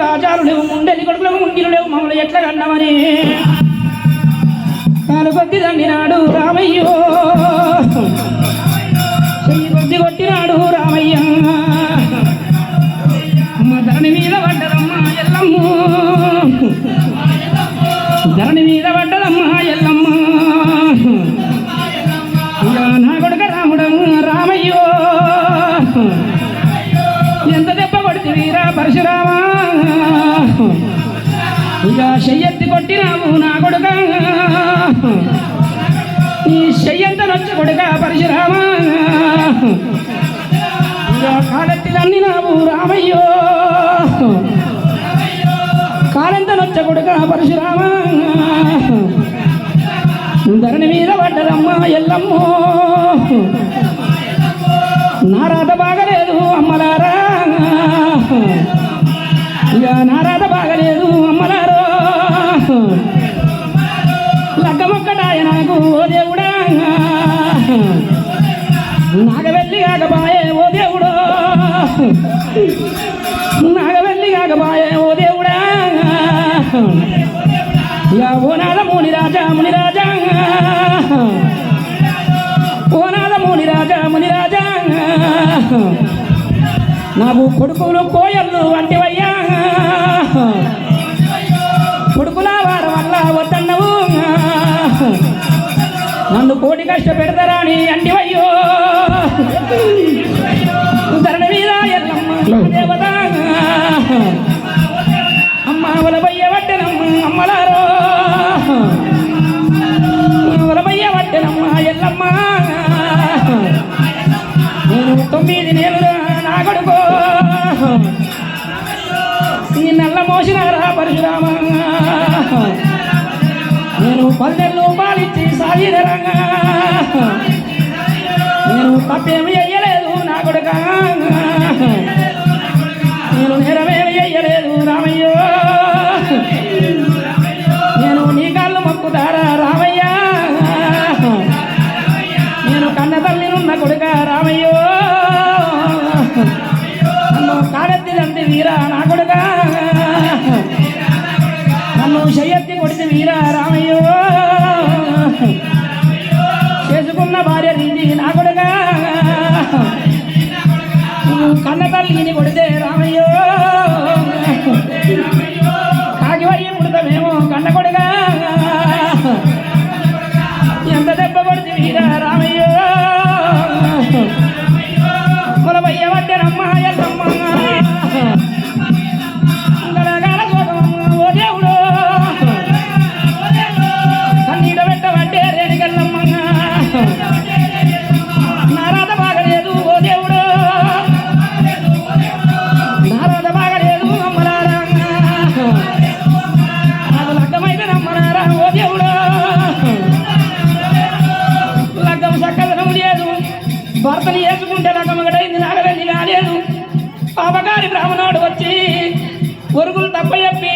రాజాలు లేవు ముండెల్లి కొడుకులకు ముంగిలు లేవు మమ్మల్ని ఎట్లా కన్నామని తాను కొద్ది దండినాడు రామయ్యో. ధరణి మీద పడ్డదమ్మ ఎల్లమ్మ. నా కొడుక రాముడమ్మ రామయ్యో. ఎంత దెబ్బ కొడితే వీరా పరశురామా? ఇక చెయ్యెత్తి కొట్టినావు నా కొడుక. ఈ చెయ్యంత నచ్చ కొడుక పరశురామా? ఇక కాలెత్తి తన్నినావు రామయ్యో. కాలంత కొడుక పరశురామ. ధరణి మీద పడ్డదమ్మ ఎల్లమ్మో. నారాధ బాగలేదు అమ్మలారా. ఇక నారాధ బాగలేదు అమ్మలారో. లగ్గమొక్కడాయ నాకు ఓ దేవుడా. నాగవెల్లి కాకబాయే ఓ దేవుడో. నాగవెల్లి కాకబాయే ఓ దేవుడు. ఓనాల ముని రాజా ముని రాజా ఓనాల ముని రాజా ముని రాజా నాకు కొడుకులు కోయళ్ళు వంటివయ్యా. కొడుకుల వారి వల్ల వద్దన్నవు. నన్ను కోటి కష్ట పెడతారా అని అంటివయ్యో? పరశురామ. నేను పల్లెల్లో పాలిచ్చి సాగిదరంగా నేను తప్పేమి అయ్యలేదు నా కొడుక. నేను నేరమేమి అయ్యలేదు రామయ్యో. నేను నీ కాళ్ళు మొక్కుతారా రామయ్య. నేను కన్న తల్లినున్న కొడుక రామయ్యో. నన్ను కాడెత్తి వీరా నా కొడుక. భర్తని వేసుకుంటే నాకు ఒకటైంది నాగవెల్లి కాలేదు. పాపగారి బ్రాహ్మణాడు వచ్చి ఒరుగులు తప్ప చెప్పి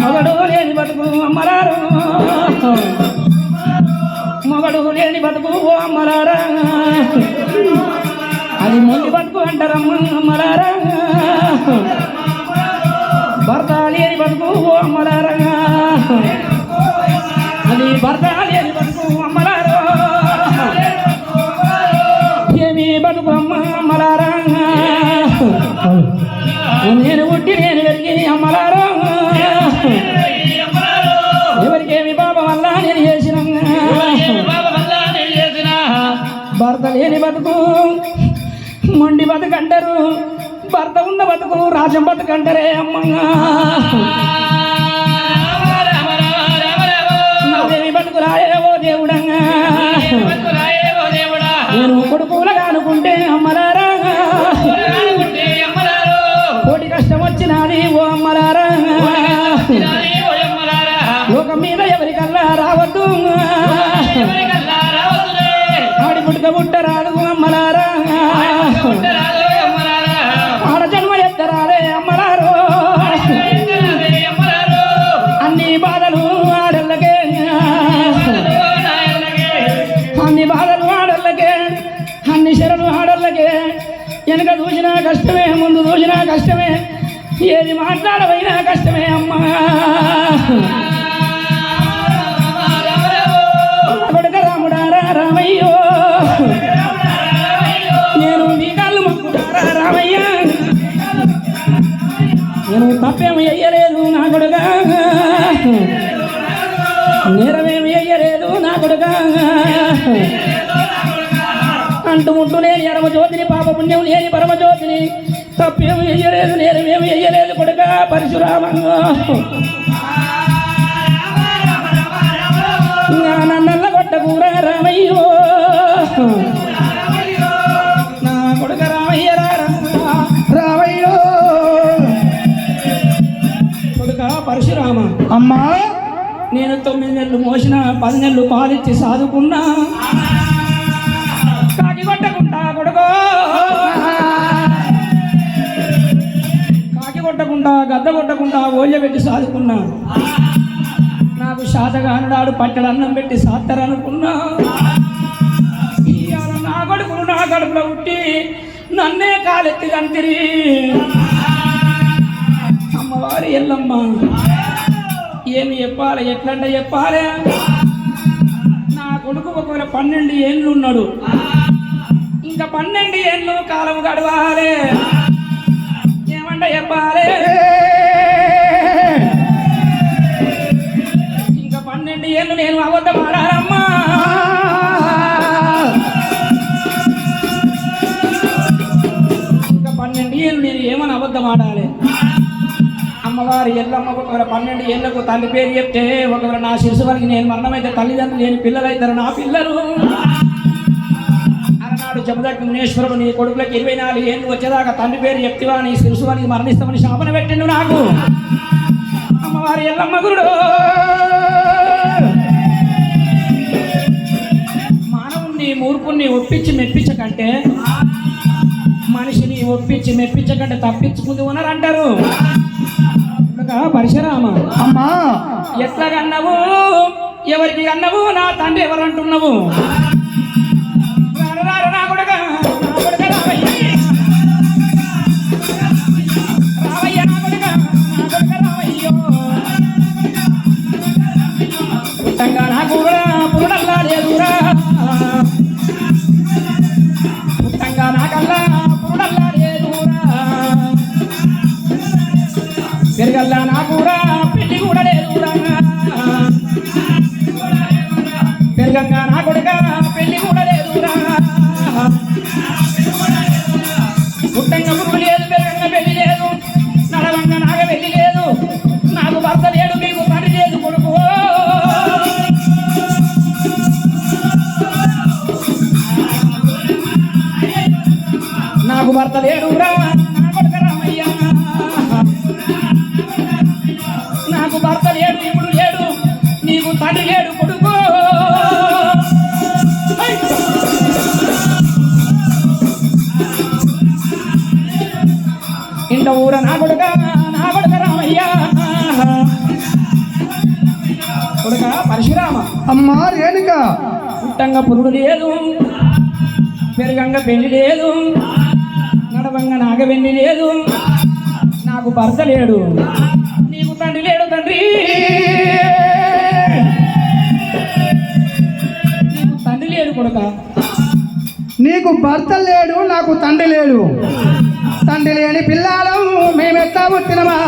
మగడు లేని బతుకు అమ్మరారు. మగడు లేని బతుకు ఓ అమ్మరారా. అది మొండి బతుకు అంటారమ్మ అమ్మలారా భర్త లేని బతుకు ఓ అమ్మరారా. భర్త లేని బతుకు మొండి బతుకంట అంటారు భర్త ఉన్న బతుకు రాజం బతుకు అంటారే అమ్మంగా నాదేవి బతుకు రాయేవో దేవుడంగా నేను కొడుకులుగా అనుకుంటే అమ్మలారా కష్టమే ముందు చూసినా కష్టమే ఏది మాట్లాడవైనా కష్టమే అమ్మా. కొడుక రాముడారా రామయ్యో. నేను నీ కాళ్ళు మొక్కుడారా రామయ్య. నేను తప్పేమి అయ్యలేదు నా కొడుక. నేరమేమి అయ్యలేదు నా కొడుక. అంటు ముట్టు లేని ఎడమ జ్యోతిని పాప పుణ్యం లేని పరమ జ్యోతిని. తప్పేమి అయ్యలేదు నేరమేమి అయ్యలేదు కొడుక పరశురామంగా నన్నల్ల కొట్టకూర రామయ్యో. నా కొడుక రామయ్య. రామయ్యో. కొడుక పరశురామ. అమ్మా. నేను తొమ్మిది నెలలు మోసిన పది నెలలు పాలిచ్చి సాదుకున్నా. కొట్టకుండా గద్ద కొట్టకుండా ఓళ్ళ పెట్టి సాదుకున్నా. నాకు శాతగానుడాడు పట్టెడు అన్నం పెట్టి సాత్తారనుకున్నా. నా కొడుకులు నా కడుపులో పుట్టి నన్నే కాలెత్తి కంతిరి అమ్మవారి ఎల్లమ్మ ఏమి చెప్పాలి ఎట్లంటే చెప్పాలి? నా కొడుకు ఒకవేళ పన్నెండు ఏళ్ళు ఉన్నాడు ఇంకా పన్నెండు ఏళ్ళు కాలం గడవాలి. ఏమంట చెప్పాలి ఇంకా పన్నెండు ఏళ్ళు నేను అబద్ధం ఆడాలమ్మా ఇంకా పన్నెండు ఏళ్ళు నేను ఏమని అబద్ధం ఆడాలి అమ్మవారి ఎల్లమ్మ ఒకవేళ పన్నెండు ఏళ్ళకు తల్లి పేరు చెప్తే ఒకవేళ నా శిశు వారికి నేను మరణమైతే తల్లిదండ్రులు లేని పిల్లలైతారు నా పిల్లలు అలనాడు జమదగ్ని మునేశ్వరుడు నీ కొడుకులకు ఇరవై నాలుగు ఏళ్ళు వచ్చేదాకా తండ్రి పేరు చెప్తివా నీ వారికి మరణిస్తామని శాపన పెట్టిండు నాకు. అమ్మవారి ఎల్లమ్మ గురుడు. మానవుణ్ణి మూర్ఖుణ్ణి ఒప్పించి మెప్పించకంటే మనిషిని ఒప్పించి మెప్పించకంటే తప్పించుకుంది ఉన్నారంటారు పరశురామ. అమ్మా. ఎట్లా కన్నావు? ఎవరికి కన్నావు? నా తండ్రి ఎవరు నాకు భర్త లేడురా నా కొడుక రామయ్య. నాకు భర్త లేడు ఇప్పుడు లేడు నీకు తండ్రి లేడు కొడుకు! ఇంట ఊర నా కొడుక నా కొడుక రామయ్య. కొడుక పరశురామ. అమ్మా రేణుక. పుట్టంగా పురుడు లేదు పెరుగంగా పెళ్ళి లేదు. నడవంగా నాగవెన్ని లేదు. నాకు భర్త లేడు. నీకు తండ్రి లేడు తండ్రి. నీకు తండ్రి లేడు కొడుక. నీకు భర్త లేడు నాకు తండ్రి లేడు. తండ్రి లేని పిల్లలు మేమెత్తా పుట్టినమా?